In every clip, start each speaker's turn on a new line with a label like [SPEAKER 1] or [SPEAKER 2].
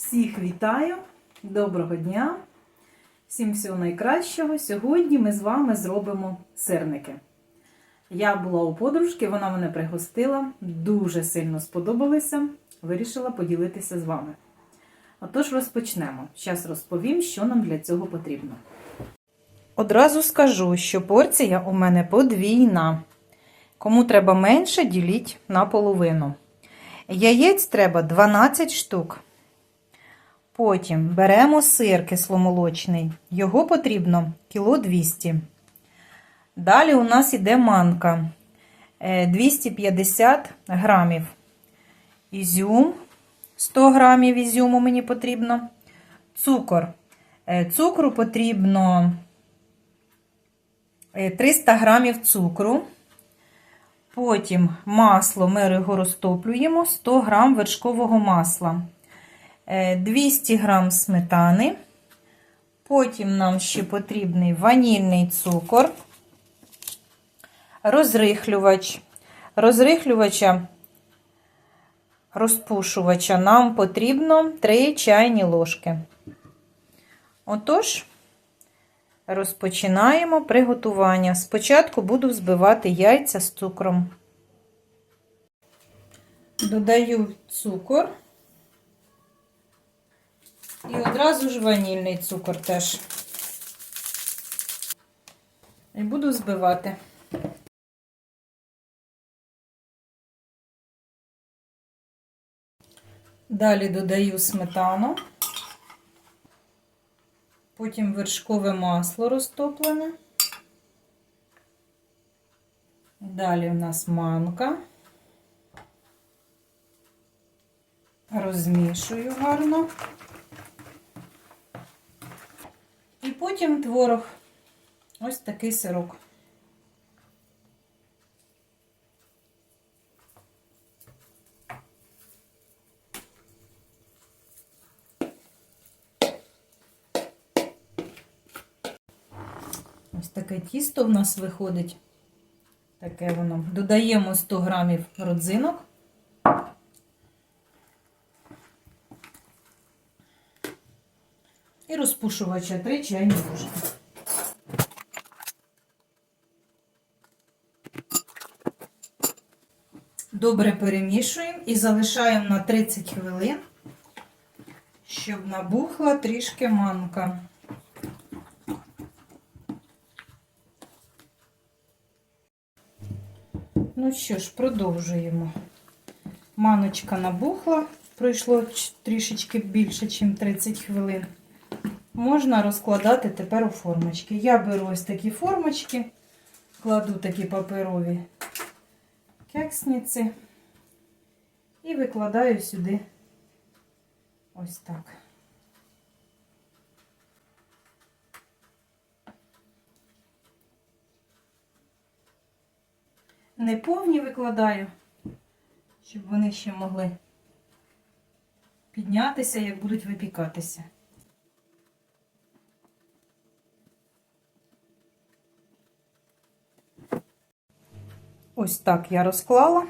[SPEAKER 1] Всіх вітаю, доброго дня, всім всього найкращого. Сьогодні ми з вами зробимо сирники. Я була у подружки, вона мене пригостила, дуже сильно сподобалися, вирішила поділитися з вами. Отож, розпочнемо. Зараз розповім, що нам для цього потрібно. Одразу скажу, що порція у мене подвійна. Кому треба менше, діліть на половину. Яєць треба 12 штук. Потім беремо сир кисломолочний. Його потрібно кіло 200. Далі у нас іде манка е, 250 грамів. Ізюм 100 грамів ізюму мені потрібно. Цукор. Е, Цукру потрібно е, 300 грамів цукру. Потім масло ми його розтоплюємо 100 грам вершкового масла. 200 грам сметани. Потім нам ще потрібний ванільний цукор, розрихлювач. Розрихлювача, розпушувача нам потрібно 3 чайні ложки. Отож, розпочинаємо приготування. Спочатку буду взбивати яйця з цукром. Додаю цукор. І одразу ж ванільний цукор теж. І буду збивати. Далі додаю сметану, потім вершкове масло розтоплене. Далі у нас манка. Розмішую гарно. І потім творог. Ось такий сирок. Ось таке тісто в нас виходить. Таке воно. Додаємо 100 грамів родзинок. І розпушувача 3 чайні ложки. Добре перемішуємо і залишаємо на 30 хвилин, щоб набухла трішки манка. Ну що ж, продовжуємо. Маночка набухла, пройшло трішечки більше, ніж 30 хвилин. Можна розкладати тепер у формочки. Я беру ось такі формочки, кладу такі паперові кексниці і викладаю сюди ось так. Не повні викладаю, щоб вони ще могли піднятися, як будуть випікатися. Ось так я розклала.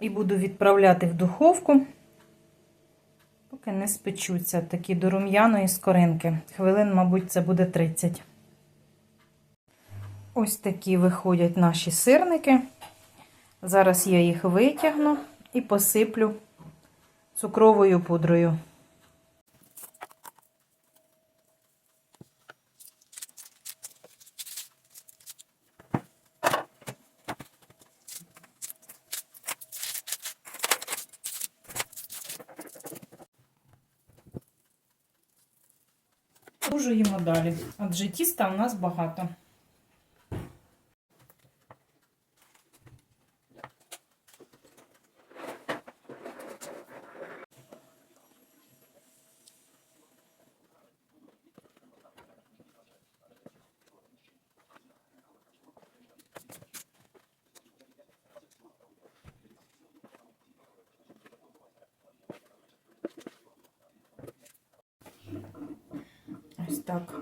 [SPEAKER 1] І буду відправляти в духовку, поки не спечуться такі до рум'яної скоринки. Хвилин, мабуть, це буде 30. Ось такі виходять наші сирники. Зараз я їх витягну і посиплю цукровою пудрою. Продовжуємо далі, адже тіста у нас багато. Ось так.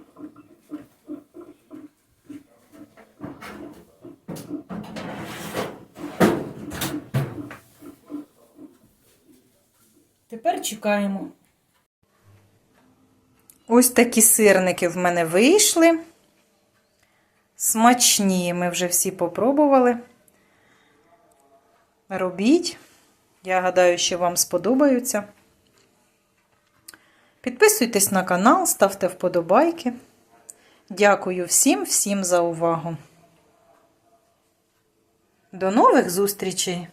[SPEAKER 1] Тепер чекаємо. Ось такі сирники в мене вийшли. Смачні, ми вже всі попробували. Робіть. Я гадаю, що вам сподобаються. Підписуйтесь на канал, ставте вподобайки. Дякую всім, всім за увагу. До нових зустрічей!